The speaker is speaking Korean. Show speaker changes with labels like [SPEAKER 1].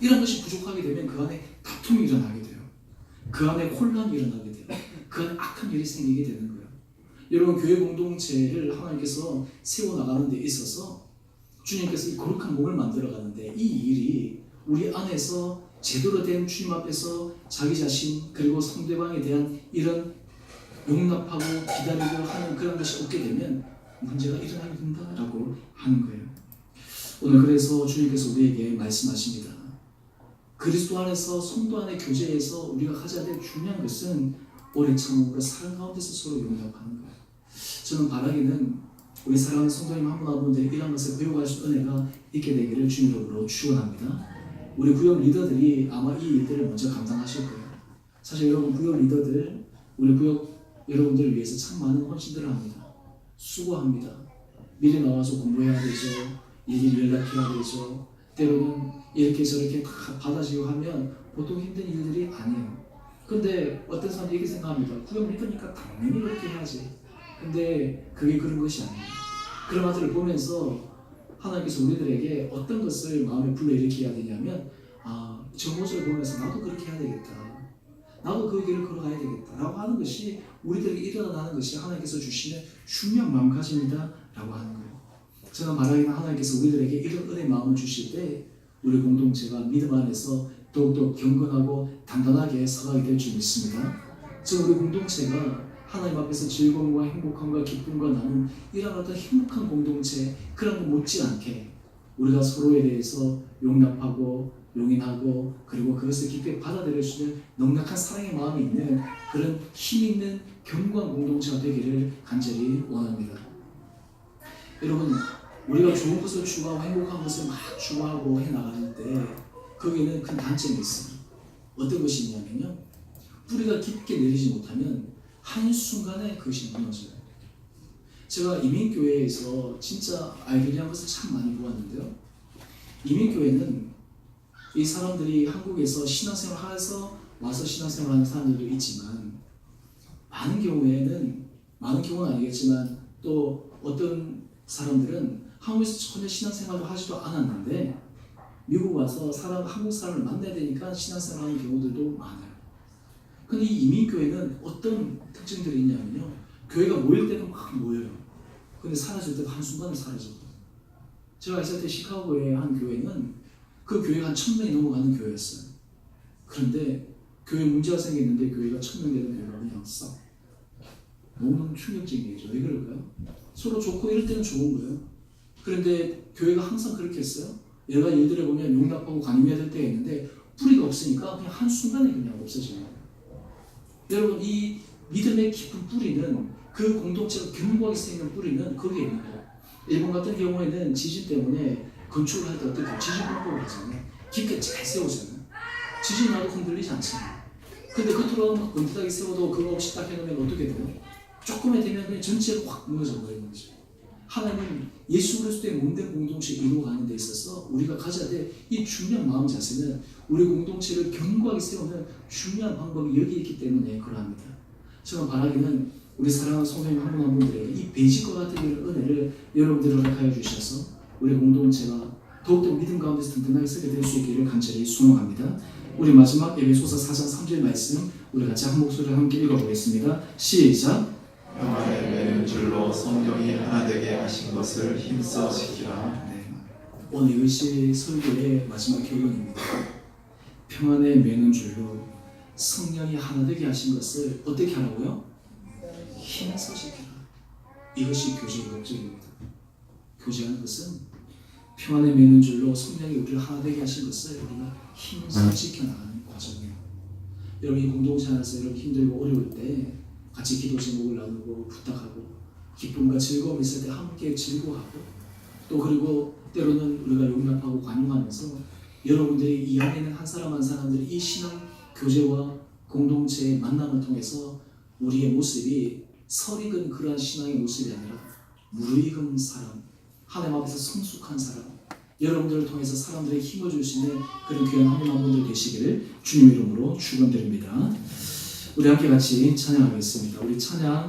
[SPEAKER 1] 이런 것이 부족하게 되면 그 안에 다툼이 일어나게 돼요. 그 안에 혼란이 일어나게 돼요. 그 안에 악한 일이 생기게 되는 거예요. 여러분 교회 공동체를 하나님께서 세워 나가는 데 있어서 주님께서 이 거룩한 몸을 만들어 가는데 이 일이 우리 안에서 제대로 된 주님 앞에서 자기 자신 그리고 상대방에 대한 이런 용납하고 기다리고 하는 그런 것이 없게 되면 문제가 일어나게 된다라고 하는 거예요. 오늘 그래서 주님께서 우리에게 말씀하십니다. 그리스도 안에서 성도 안의 교제에서 우리가 가져야 될 중요한 것은 오래 참음으로 사랑 가운데서 서로 용납하는 거예요. 저는 바라기는 우리 사랑하는 성도님 한 분 한 분들이 이런 것을 배워갈 수 은혜가 있게 되기를 주님으로 축원합니다. 우리 구역 리더들이 아마 이 일들을 먼저 감당하실 거예요. 사실 여러분 구역 리더들 우리 구역 여러분들을 위해서 참 많은 헌신들을 합니다. 수고합니다. 미리 나와서 공부해야 되죠. 일일 연락해야 되죠. 때로는 이렇게 저렇게 다 받아지고 하면 보통 힘든 일들이 아니에요. 근데 어떤 사람들이 이렇게 생각합니다. 구역 리더니까 당연히 그렇게 해야지. 근데 그게 그런 것이 아니에요. 그런 것들을 보면서 하나님께서 우리들에게 어떤 것을 마음에 불러일으켜야 되냐면 아, 저 모습을 보면서 나도 그렇게 해야 되겠다. 나도 그 길을 걸어가야 되겠다. 라고 하는 것이 우리들에게 일어나는 것이 하나님께서 주시는 중요한 마음가짐이다라고 하는 거예요. 저는 바라기는 하나님께서 우리들에게 이런 은혜 마음을 주실 때 우리 공동체가 믿음 안에서 더욱더 경건하고 단단하게 서가게 될 줄 믿습니다. 저 우리 공동체가 하나님 앞에서 즐거움과 행복함과 기쁨과 나눔 이런 어떤 행복한 공동체 그런 거 못지않게 우리가 서로에 대해서 용납하고 용인하고 그리고 그것을 깊이 받아들일 수 있는 넉넉한 사랑의 마음이 있는 그런 힘 있는 견고한 공동체가 되기를 간절히 원합니다. 여러분 우리가 좋은 것을 추구하고 행복한 것을 막 추구하고 해 나가는 때 거기에는 큰 단점이 있어요. 어떤 것이 있냐면요. 뿌리가 깊게 내리지 못하면 한순간에 그것이 무너져요. 제가 이민교회에서 진짜 아이들이한 것을 참 많이 보았는데요. 이민교회는 이 사람들이 한국에서 신앙생활 해서 와서 신앙생활 하는 사람들도 있지만 많은 경우에는 많은 경우는 아니겠지만 또 어떤 사람들은 한국에서 전혀 신앙생활을 하지도 않았는데 미국 와서 사람 한국 사람을 만나야 되니까 신앙생활하는 경우들도 많아요. 근데 이 이민교회는 어떤 특징들이 있냐면요. 교회가 모일 때는 막 모여요. 근데 사라질 때도 한순간에 사라져요. 제가 있을 때 시카고의 한 교회는 그 교회가 한 천명이 넘어가는 교회였어요. 그런데 교회 문제가 생겼는데 교회가 천명 되는 교회가 그냥 싹. 너무너무 충격적인 얘기죠. 왜 그럴까요? 서로 좋고 이럴 때는 좋은 거예요. 그런데 교회가 항상 그렇게 했어요. 여러 가지 일들을 보면 용납하고 관여해야 될 때가 있는데 뿌리가 없으니까 그냥 한순간에 그냥 없어져요. 여러분 이 믿음의 깊은 뿌리는 그 공동체가 견고하게 쓰이는 뿌리는 거기에 있는 거예요. 일본 같은 경우에는 지진 때문에 건축을 할 때 어떻게 지진 공법을 하잖아요. 깊게 잘 세우잖아요. 지진 나도 흔들리지 않잖아요. 근데 겉으로 막 건드하게 세워도 그거 없이 딱 해놓으면 어떻게 돼요? 조금에 되면 그냥 전체가 확 무너져 버리는 거죠. 하나님 예수 그리스도의 몸된 공동체 이루어가는 데 있어서 우리가 가져야 될 이 중요한 마음 자세는 우리 공동체를 견고하게 세우는 중요한 방법이 여기 있기 때문에 그러합니다. 저는 바라기는 우리 사랑하는 성도님 한분 한 분들에게 이 베이직과 같은 이런 은혜를 여러분들 허락하여 주셔서 우리 공동체가 더욱더 믿음 가운데서 든든하게 쓰게 될 수 있기를 간절히 소망합니다. 우리 마지막 에베소서 4장 3절 말씀 우리 같이 한 목소리로 함께 읽어보겠습니다. 시작.
[SPEAKER 2] 평안에 매는 줄로 성령이 하나 되게 하신 것을 힘써 지키라.
[SPEAKER 1] 네. 오늘 이것이 설교의 마지막 결론입니다. 평안에 매는 줄로 성령이 하나 되게 하신 것을 어떻게 하라고요? 힘써 지키라. 이것이 교제의 목적입니다. 교제하는 것은 평안에 매는 줄로 성령이 우리를 하나 되게 하신 것을 우리가 힘써 지켜나가는 과정이에요. 여러분 이 공동체 안에서 여러분 힘들고 어려울 때 같이 기도 제목을 나누고 부탁하고 기쁨과 즐거움이 있을 때 함께 즐거워하고 또 그리고 때로는 우리가 용납하고 관용하면서 여러분들이 이 안에 있는 한 사람 한 사람들이 이 신앙 교제와 공동체의 만남을 통해서 우리의 모습이 설익은 그러한 신앙의 모습이 아니라 무르익은 사람 하나님 앞에서 성숙한 사람 여러분들을 통해서 사람들의 힘을 줄수 있는 그런 귀한 한 분 한 분들 되시기를 주님 이름으로 축원드립니다. 우리 함께 같이 찬양하겠습니다. 우리 찬양